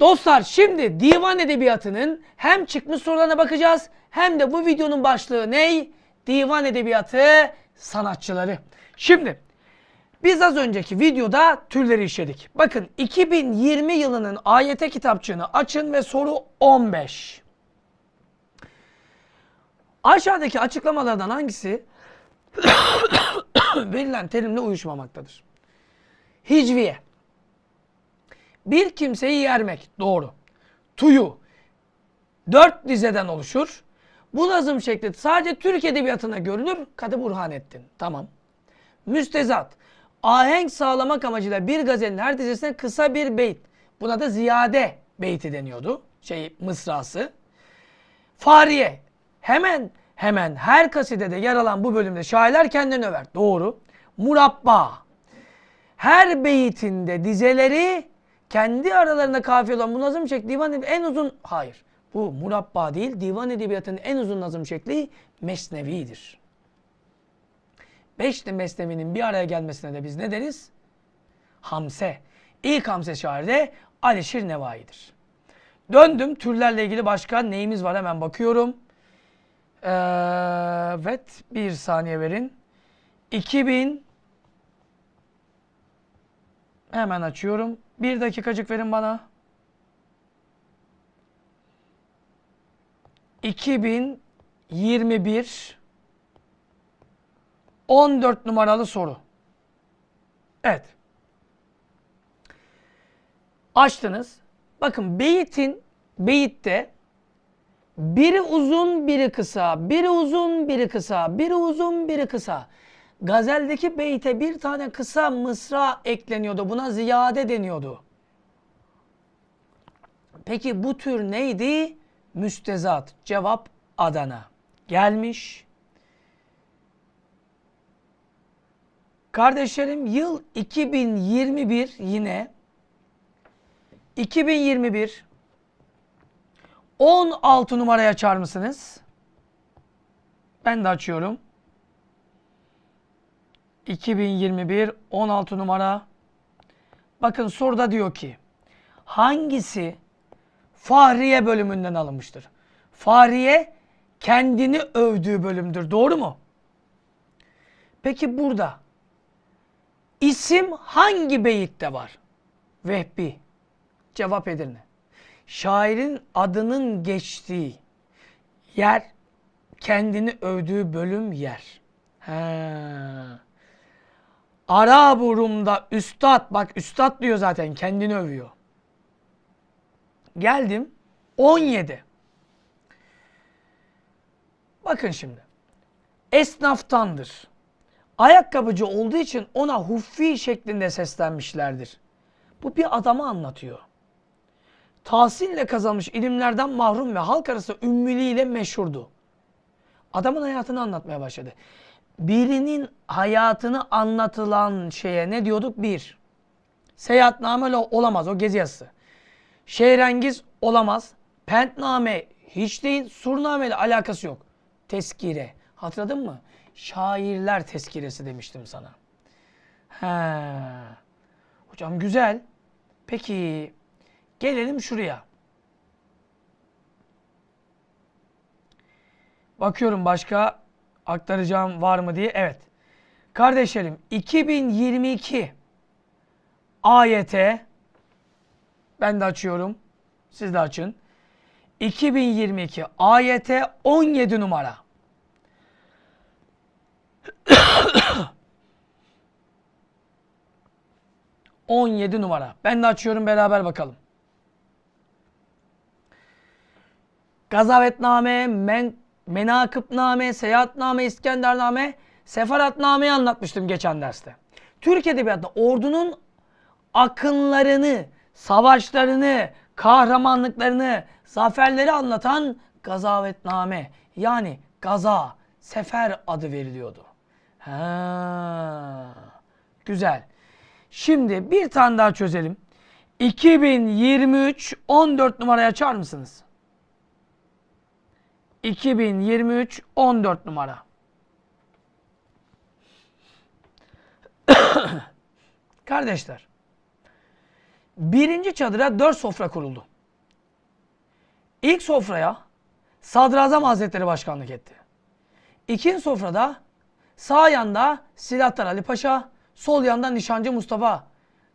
Dostlar şimdi divan edebiyatının hem çıkmış sorularına bakacağız hem de bu videonun başlığı ney? Divan edebiyatı sanatçıları. Şimdi biz az önceki videoda türleri işledik. Bakın 2020 yılının AYT kitapçığını açın ve soru 15. Aşağıdaki açıklamalardan hangisi verilen terimle uyuşmamaktadır? Hicviye. Bir kimseyi yermek. Doğru. Tuyu. Dört dizeden oluşur. Bu nazım şekli sadece Türk Edebiyatı'na görülür. Kadı Burhanettin. Tamam. Müstezat. Ahenk sağlamak amacıyla bir gazelin her dizesine kısa bir beyt. Buna da ziyade beyti deniyordu. Şey mısrası. Fariye. Hemen hemen her kasidede yer alan bu bölümde şairler kendini över. Doğru. Murabba. Her beytinde dizeleri kendi aralarında kafiye olan bu nazım şekli divan edebiyatı en uzun hayır. Bu murabba değil divan edebiyatının en uzun nazım şekli mesnevidir. Beşli mesnevinin bir araya gelmesine de biz ne deriz? Hamse. İlk Hamse şairi de Alişir Nevai'dir. Döndüm türlerle ilgili başka neyimiz var hemen bakıyorum. Ee, evet bir saniye verin. 2000 Hemen açıyorum. Bir dakikacık verin bana. 2021 14 numaralı soru. Evet. Açtınız. Bakın beyitin beyitte biri uzun, biri kısa, biri uzun, biri kısa, biri uzun, biri kısa. Gazeldeki beyte bir tane kısa mısra ekleniyordu. Buna ziyade deniyordu. Peki bu tür neydi? Müstezat. Cevap Adana. Gelmiş. Kardeşlerim yıl 2021 yine 2021 16 numaraya açar mısınız? Ben de açıyorum. 2021 16 numara. Bakın soruda diyor ki hangisi Fahriye bölümünden alınmıştır? Fahriye kendini övdüğü bölümdür. Doğru mu? Peki burada isim hangi beyitte var? Vehbi. Cevap Edirne. Şairin adının geçtiği yer kendini övdüğü bölüm yer. He. Arab Rum'da üstad, bak üstad diyor zaten kendini övüyor. Geldim 17. Bakın şimdi. Esnaftandır. Ayakkabıcı olduğu için ona huffi şeklinde seslenmişlerdir. Bu bir adamı anlatıyor. Tahsille kazanmış ilimlerden mahrum ve halk arası ümmülüğüyle meşhurdu. Adamın hayatını anlatmaya başladı birinin hayatını anlatılan şeye ne diyorduk? Bir, seyahatname olamaz o gezi yazısı. Şehrengiz olamaz. Pentname hiç değil. Surname ile alakası yok. Teskire. Hatırladın mı? Şairler teskiresi demiştim sana. He. Hocam güzel. Peki gelelim şuraya. Bakıyorum başka aktaracağım var mı diye. Evet. Kardeşlerim 2022 AYT ben de açıyorum. Siz de açın. 2022 AYT 17 numara. On yedi numara. Ben de açıyorum beraber bakalım. Gazavetname, men Menakıbname, Seyahatname, İskendername, Sefaratname'yi anlatmıştım geçen derste. Türk Edebiyatı'nda ordunun akınlarını, savaşlarını, kahramanlıklarını, zaferleri anlatan gazavetname yani gaza, sefer adı veriliyordu. Ha, güzel. Şimdi bir tane daha çözelim. 2023 14 numarayı açar mısınız? 2023 14 numara. Kardeşler, birinci çadıra dört sofra kuruldu. İlk sofraya Sadrazam Hazretleri başkanlık etti. İkinci sofrada sağ yanda Silahtar Ali Paşa, sol yanda Nişancı Mustafa.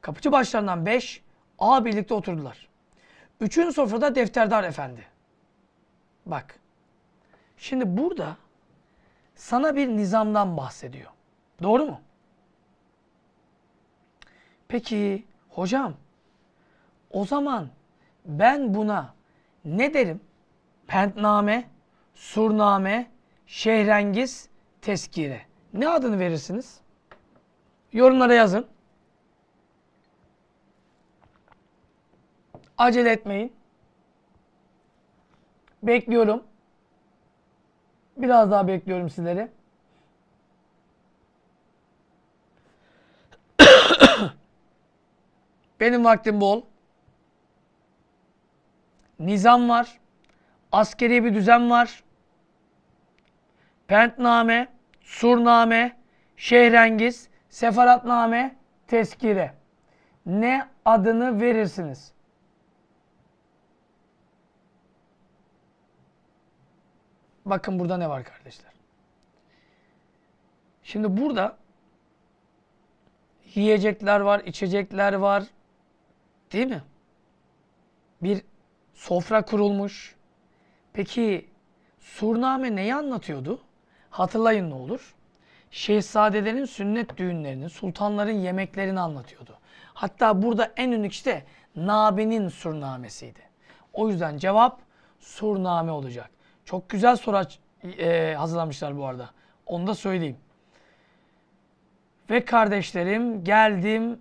Kapıcı başlarından 5 A birlikte oturdular. Üçüncü sofrada Defterdar Efendi. Bak. Şimdi burada sana bir nizamdan bahsediyor. Doğru mu? Peki hocam o zaman ben buna ne derim? Pentname, surname, şehrengiz, teskire. Ne adını verirsiniz? Yorumlara yazın. Acele etmeyin. Bekliyorum. Biraz daha bekliyorum sizleri. Benim vaktim bol. Nizam var. Askeri bir düzen var. Pentname, surname, şehrengiz, sefaratname, teskire. Ne adını verirsiniz? Bakın burada ne var kardeşler. Şimdi burada yiyecekler var, içecekler var. Değil mi? Bir sofra kurulmuş. Peki surname neyi anlatıyordu? Hatırlayın ne olur. Şehzadelerin sünnet düğünlerini, sultanların yemeklerini anlatıyordu. Hatta burada en ünlü işte Nabe'nin surnamesiydi. O yüzden cevap surname olacak. Çok güzel soru e, hazırlamışlar bu arada. Onu da söyleyeyim. Ve kardeşlerim geldim.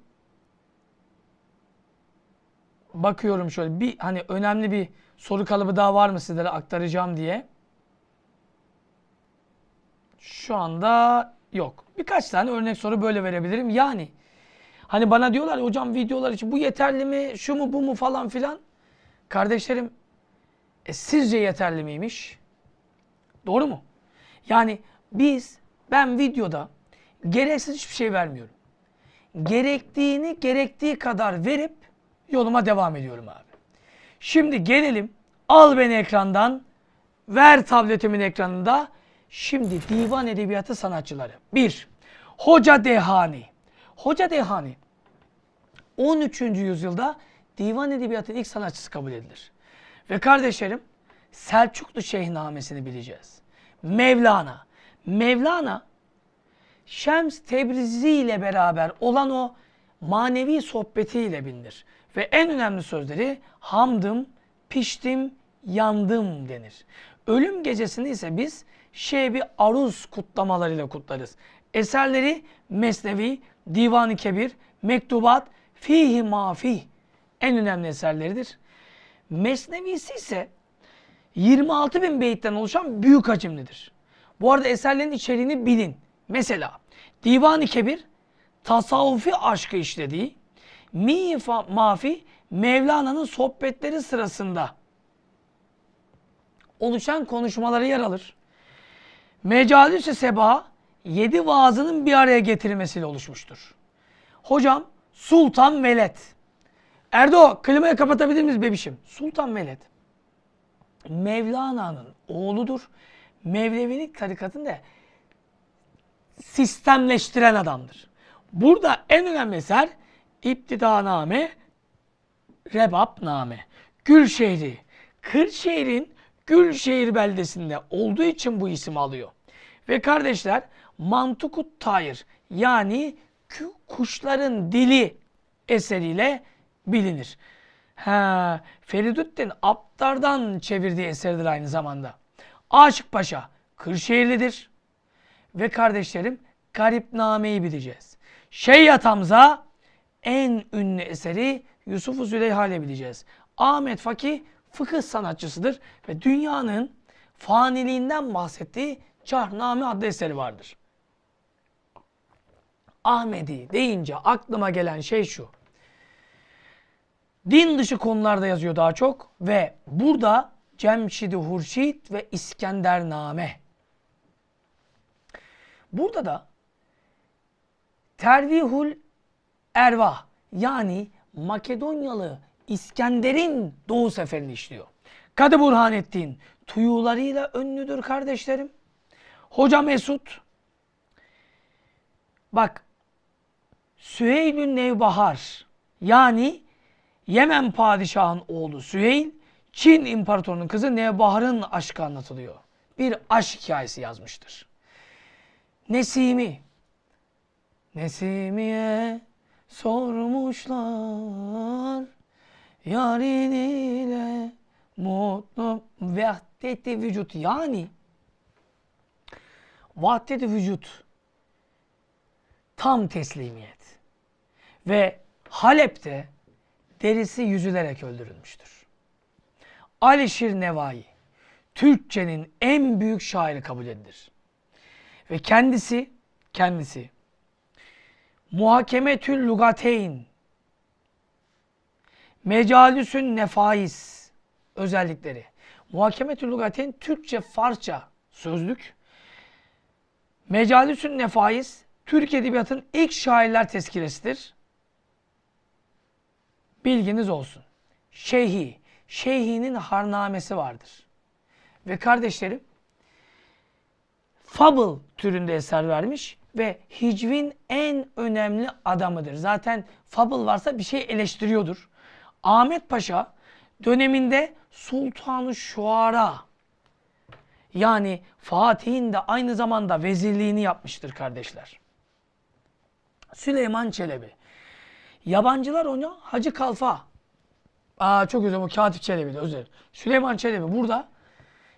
Bakıyorum şöyle bir hani önemli bir soru kalıbı daha var mı sizlere aktaracağım diye. Şu anda yok. Birkaç tane örnek soru böyle verebilirim. Yani hani bana diyorlar hocam videolar için bu yeterli mi, şu mu bu mu falan filan. Kardeşlerim e, sizce yeterli miymiş? Doğru mu? Yani biz ben videoda gereksiz hiçbir şey vermiyorum. Gerektiğini gerektiği kadar verip yoluma devam ediyorum abi. Şimdi gelelim. Al beni ekrandan. Ver tabletimin ekranında. Şimdi divan edebiyatı sanatçıları. 1. Hoca Dehani. Hoca Dehani 13. yüzyılda divan edebiyatının ilk sanatçısı kabul edilir. Ve kardeşlerim Selçuklu Şeyhnamesini bileceğiz. Mevlana. Mevlana Şems Tebrizi ile beraber olan o manevi sohbetiyle bilinir. Ve en önemli sözleri hamdım, piştim, yandım denir. Ölüm gecesini ise biz şebi aruz kutlamalarıyla kutlarız. Eserleri Mesnevi, Divan-ı Kebir, Mektubat, Fihi Mafih en önemli eserleridir. Mesnevisi ise 26 bin beyitten oluşan büyük hacimlidir. Bu arada eserlerin içeriğini bilin. Mesela Divan-ı Kebir tasavvufi aşkı işlediği, Mi Mafi Mevlana'nın sohbetleri sırasında oluşan konuşmaları yer alır. Mecalüs-i Seba yedi vaazının bir araya getirilmesiyle oluşmuştur. Hocam Sultan Veled. Erdo klimayı kapatabilir miyiz bebişim? Sultan Veled. Mevlana'nın oğludur. Mevlevilik tarikatını da sistemleştiren adamdır. Burada en önemli eser İptidaname, Rebapname. Gülşehri. Kırşehir'in Gülşehir beldesinde olduğu için bu isim alıyor. Ve kardeşler Mantukut Tayir yani kuşların dili eseriyle bilinir. Ha, Feridüddin Aptar'dan çevirdiği eseridir aynı zamanda. Aşık Paşa Kırşehirlidir. Ve kardeşlerim Garipname'yi bileceğiz. Şeyyat Hamza en ünlü eseri Yusuf-u bileceğiz. Ahmet Fakih fıkıh sanatçısıdır ve dünyanın faniliğinden bahsettiği Çahname adlı eseri vardır. Ahmedi deyince aklıma gelen şey şu. Din dışı konularda yazıyor daha çok ve burada Cemşid-i Hurşit ve İskendername. Burada da Tervihul Ervah yani Makedonyalı İskender'in Doğu Seferi'ni işliyor. Kadı Burhanettin tuyularıyla ünlüdür kardeşlerim. Hoca Mesut bak Süheyl'ün Nevbahar yani Yemen padişahın oğlu Süheyl Çin imparatorunun kızı Nevbahar'ın aşkı anlatılıyor. Bir aşk hikayesi yazmıştır. Nesimi Nesimiye sormuşlar Yarin ile mutlu vahdeti vücut yani vahdeti vücut tam teslimiyet ve Halep'te derisi yüzülerek öldürülmüştür. Alişir Nevai Türkçenin en büyük şairi kabul edilir. Ve kendisi kendisi Muhakemetül Lugateyn Mecalisün Nefais özellikleri. Muhakemetül Lugateyn Türkçe Farsça sözlük. Mecalisün Nefais Türk Edebiyatı'nın ilk şairler tezkiresidir. Bilginiz olsun. Şeyhi, Şeyhi'nin harnamesi vardır. Ve kardeşlerim, Fable türünde eser vermiş ve hicvin en önemli adamıdır. Zaten Fable varsa bir şey eleştiriyordur. Ahmet Paşa döneminde Sultanı Şuara yani Fatih'in de aynı zamanda vezirliğini yapmıştır kardeşler. Süleyman Çelebi. Yabancılar onu Hacı Kalfa. Aa çok özür dilerim Katip Çelebi'di özür dilerim. Süleyman Çelebi burada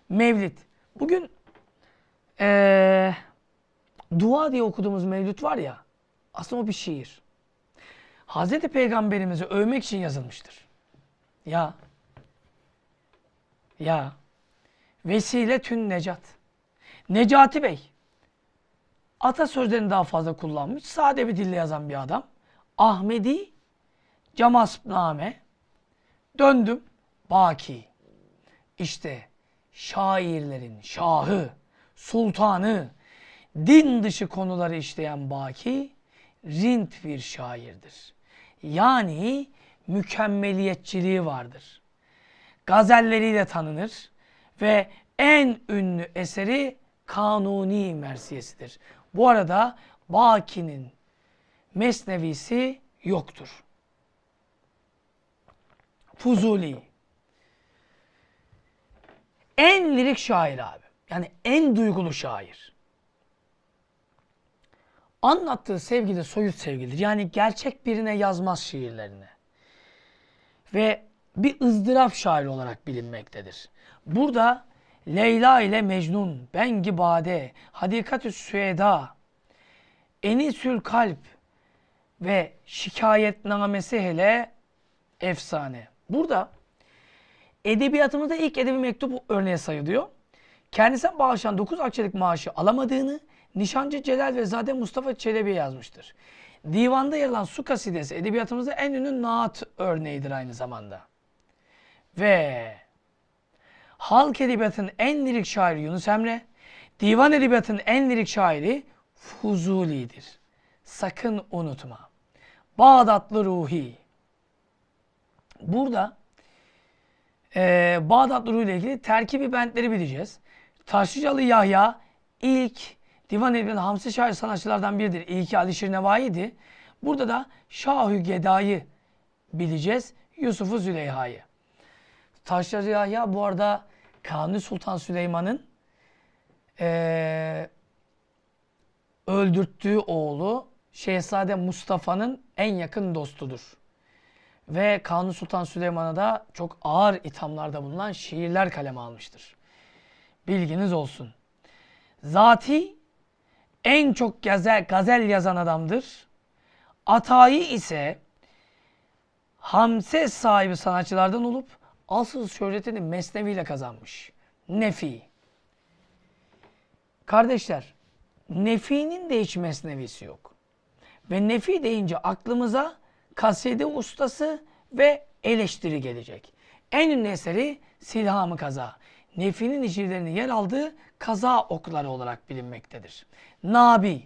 Mevlid. Bugün ee, dua diye okuduğumuz Mevlüt var ya aslında o bir şiir. Hazreti Peygamberimizi övmek için yazılmıştır. Ya ya vesile tün necat. Necati Bey atasözlerini daha fazla kullanmış. Sade bir dille yazan bir adam. Ahmedi Camasname döndüm Baki. İşte şairlerin şahı, sultanı, din dışı konuları işleyen Baki rint bir şairdir. Yani mükemmeliyetçiliği vardır. Gazelleriyle tanınır ve en ünlü eseri Kanuni Mersiyesidir. Bu arada Baki'nin Mesnevisi yoktur. Fuzuli. En lirik şair abi. Yani en duygulu şair. Anlattığı sevgi de soyut sevgidir. Yani gerçek birine yazmaz şiirlerini. Ve bir ızdırap şairi olarak bilinmektedir. Burada Leyla ile Mecnun, Bengi Bade, Hadikatü Süeda, Enisül Kalp ve Şikayetnamesi hele efsane. Burada edebiyatımızda ilk edebi mektup örneği sayılıyor. Kendisine bağışlanan 9 akçelik maaşı alamadığını Nişancı Celal ve Zade Mustafa Çelebi'ye yazmıştır. Divanda yer alan Su kasidesi edebiyatımızda en ünlü naat örneğidir aynı zamanda. Ve halk edebiyatının en lirik şairi Yunus Emre, divan edebiyatının en lirik şairi Fuzuli'dir. Sakın unutma. Bağdatlı Ruhi. Burada e, Bağdatlı Ruhi ile ilgili terkibi bentleri bileceğiz. Taşlıcalı Yahya ilk Divan Edebiyatı Hamsi şair sanatçılardan biridir. İlki Alişir Nevai'di. Burada da Şahü Geda'yı bileceğiz. Yusuf'u Züleyha'yı. Taşlıcalı Yahya bu arada Kanuni Sultan Süleyman'ın ee, öldürttüğü oğlu Şehzade Mustafa'nın en yakın dostudur. Ve Kanuni Sultan Süleyman'a da çok ağır ithamlarda bulunan şiirler kaleme almıştır. Bilginiz olsun. Zati en çok gazel, gazel yazan adamdır. Atayı ise hamse sahibi sanatçılardan olup asıl şöhretini mesneviyle kazanmış. Nefi. Kardeşler, Nefi'nin de hiç mesnevisi yok. Ve Nefi deyince aklımıza kaside ustası ve eleştiri gelecek. En ünlü eseri Silhamı Kaza. Nefi'nin hicivlerinin yer aldığı kaza okları olarak bilinmektedir. Nabi,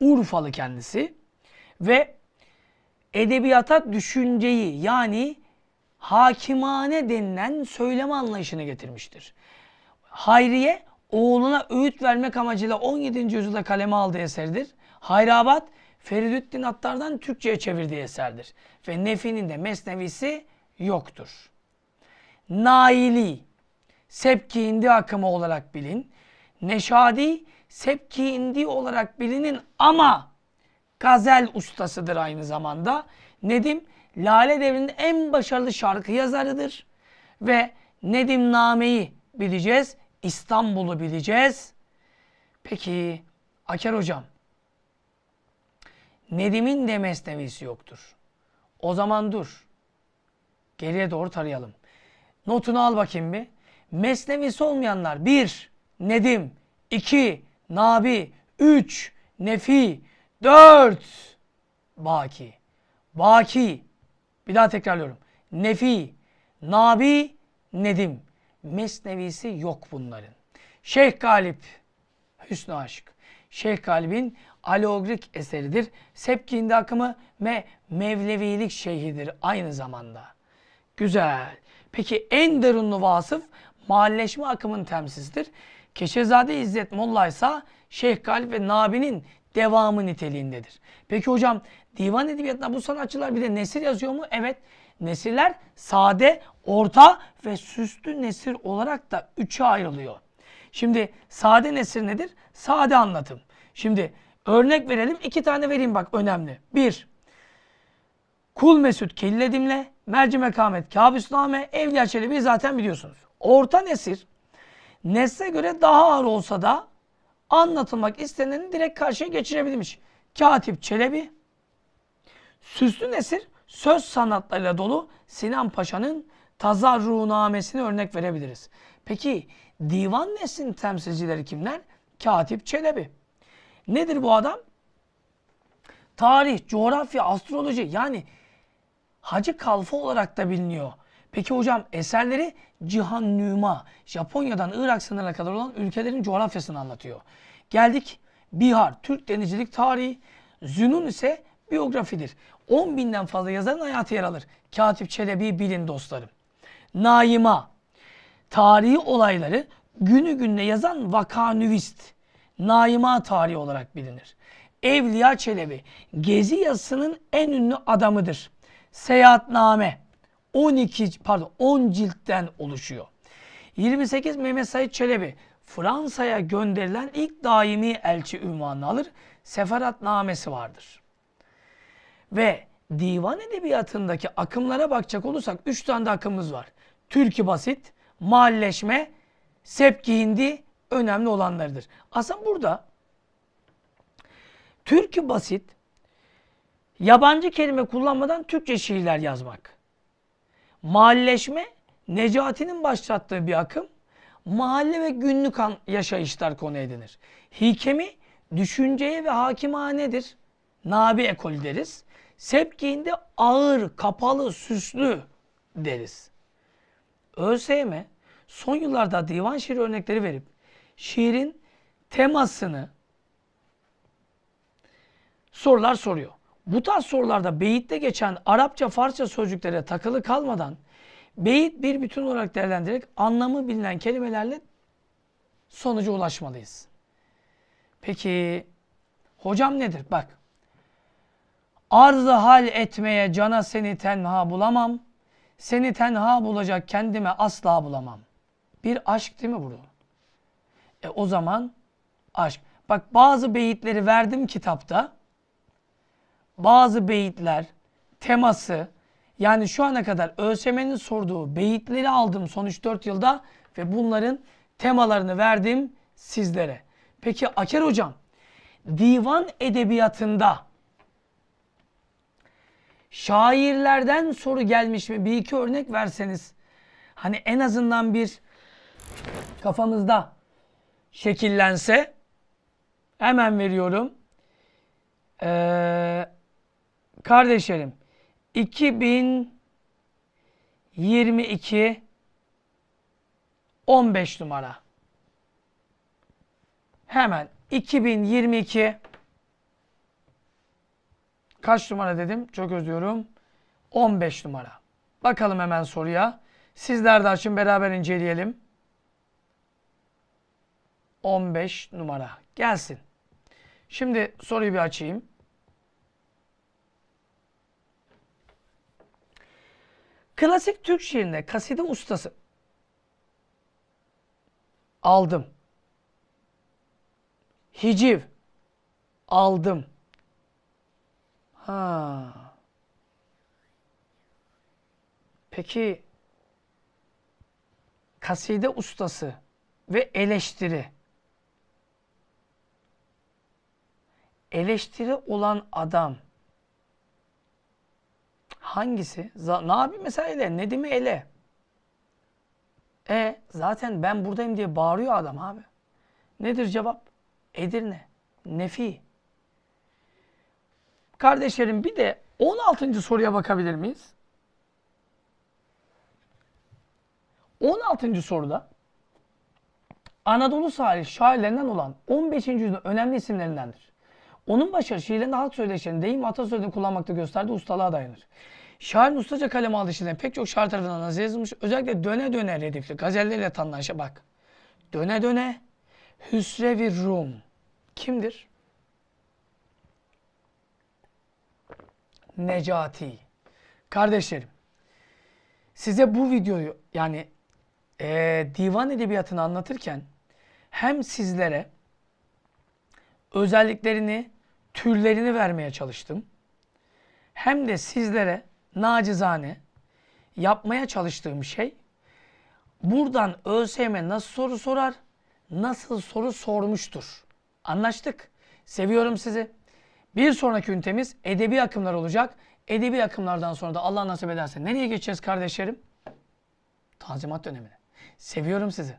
Urfalı kendisi ve edebiyata düşünceyi yani hakimane denilen söyleme anlayışını getirmiştir. Hayriye oğluna öğüt vermek amacıyla 17. yüzyılda kaleme aldığı eseridir. Hayrabat Feridüddin Attar'dan Türkçe'ye çevirdiği eserdir. Ve Nefi'nin de mesnevisi yoktur. Naili Sepki indi akımı olarak bilin. Neşadi Sepki indi olarak bilinin ama gazel ustasıdır aynı zamanda. Nedim Lale Devri'nin en başarılı şarkı yazarıdır. Ve Nedim Name'yi bileceğiz. İstanbul'u bileceğiz. Peki Aker Hocam Nedim'in de mesnevisi yoktur. O zaman dur. Geriye doğru tarayalım. Notunu al bakayım bir. Mesnevisi olmayanlar. 1. Nedim. 2. Nabi. 3. Nefi. 4. Baki. Baki. Bir daha tekrarlıyorum. Nefi. Nabi. Nedim. Mesnevisi yok bunların. Şeyh Galip. Hüsnü Aşk. Şeyh Galip'in aleogrik eseridir. Sepki akımı ve Mevlevilik şeyhidir aynı zamanda. Güzel. Peki en derunlu vasıf mahalleşme akımın temsilcidir. Keşezade İzzet Molla ise Şeyh Galip ve Nabi'nin devamı niteliğindedir. Peki hocam divan edebiyatında bu sanatçılar bir de nesir yazıyor mu? Evet. Nesirler sade, orta ve süslü nesir olarak da üçe ayrılıyor. Şimdi sade nesir nedir? Sade anlatım. Şimdi örnek verelim. iki tane vereyim bak önemli. Bir, Kul Mesut Killedimle, Mercimek Ahmet Kabusname, Evliya Çelebi zaten biliyorsunuz. Orta nesir, nesle göre daha ağır olsa da anlatılmak isteneni direkt karşıya geçirebilmiş. Katip Çelebi, Süslü Nesir, söz sanatlarıyla dolu Sinan Paşa'nın Tazarruhnamesini örnek verebiliriz. Peki divan neslin temsilcileri kimler? Katip Çelebi. Nedir bu adam? Tarih, coğrafya, astroloji yani Hacı Kalfa olarak da biliniyor. Peki hocam eserleri Cihan Nüma, Japonya'dan Irak sınırına kadar olan ülkelerin coğrafyasını anlatıyor. Geldik Bihar, Türk denizcilik tarihi, Zünun ise biyografidir. 10 binden fazla yazarın hayatı yer alır. Katip Çelebi bilin dostlarım. Naima, tarihi olayları günü gününe yazan vakanüvist. Naima tarihi olarak bilinir. Evliya Çelebi, Gezi yazısının en ünlü adamıdır. Seyahatname 12 pardon 10 ciltten oluşuyor. 28 Mehmet Said Çelebi Fransa'ya gönderilen ilk daimi elçi ünvanını alır. Seferatnamesi vardır. Ve divan edebiyatındaki akımlara bakacak olursak 3 tane de akımımız var. Türkü basit, mahalleşme, sepki hindi önemli olanlarıdır. Aslında burada türkü basit yabancı kelime kullanmadan Türkçe şiirler yazmak. Mahalleşme Necati'nin başlattığı bir akım. Mahalle ve günlük yaşayışlar konu edinir. Hikemi düşünceye ve hakimanedir. Nabi ekol deriz. Sepkiğinde ağır, kapalı, süslü deriz. ÖSYM son yıllarda divan şiiri örnekleri verip şiirin temasını sorular soruyor. Bu tarz sorularda beyitte geçen Arapça, Farsça sözcüklere takılı kalmadan beyit bir bütün olarak değerlendirerek anlamı bilinen kelimelerle sonuca ulaşmalıyız. Peki hocam nedir? Bak. Arzı hal etmeye cana seni tenha bulamam. Seni tenha bulacak kendime asla bulamam. Bir aşk değil mi bu? E o zaman aşk. Bak bazı beyitleri verdim kitapta bazı beyitler, teması yani şu ana kadar ÖSYM'nin sorduğu beyitleri aldım son 3-4 yılda ve bunların temalarını verdim sizlere. Peki Aker Hocam, divan edebiyatında şairlerden soru gelmiş mi? Bir iki örnek verseniz. Hani en azından bir kafamızda şekillense hemen veriyorum. Ee, Kardeşlerim 2022 15 numara. Hemen 2022 kaç numara dedim? Çok özlüyorum. 15 numara. Bakalım hemen soruya. Sizler de açın beraber inceleyelim. 15 numara. Gelsin. Şimdi soruyu bir açayım. Klasik Türk şiirinde kaside ustası. Aldım. Hiciv. Aldım. Ha. Peki kaside ustası ve eleştiri. Eleştiri olan adam hangisi? Z- yapayım mesela ele? Nedim'i ele. E zaten ben buradayım diye bağırıyor adam abi. Nedir cevap? Edirne. Nefi. Kardeşlerim bir de 16. soruya bakabilir miyiz? 16. soruda Anadolu sahili şairlerinden olan 15. yüzyılın önemli isimlerindendir. Onun başarı şiirlerinde halk söyleşilerini deyim ve atasözlerini kullanmakta gösterdiği ustalığa dayanır. Şairin ustaca kaleme aldığı pek çok şair tarafından nazı yazılmış. Özellikle döne döne redifli gazelleriyle tanınan şey bak. Döne döne Hüsrev-i Rum. Kimdir? Necati. Kardeşlerim, size bu videoyu yani eee, divan edebiyatını anlatırken hem sizlere özelliklerini, türlerini vermeye çalıştım. Hem de sizlere nacizane yapmaya çalıştığım şey buradan ÖSYM nasıl soru sorar, nasıl soru sormuştur. Anlaştık. Seviyorum sizi. Bir sonraki ünitemiz edebi akımlar olacak. Edebi akımlardan sonra da Allah nasip ederse nereye geçeceğiz kardeşlerim? Tanzimat dönemine. Seviyorum sizi.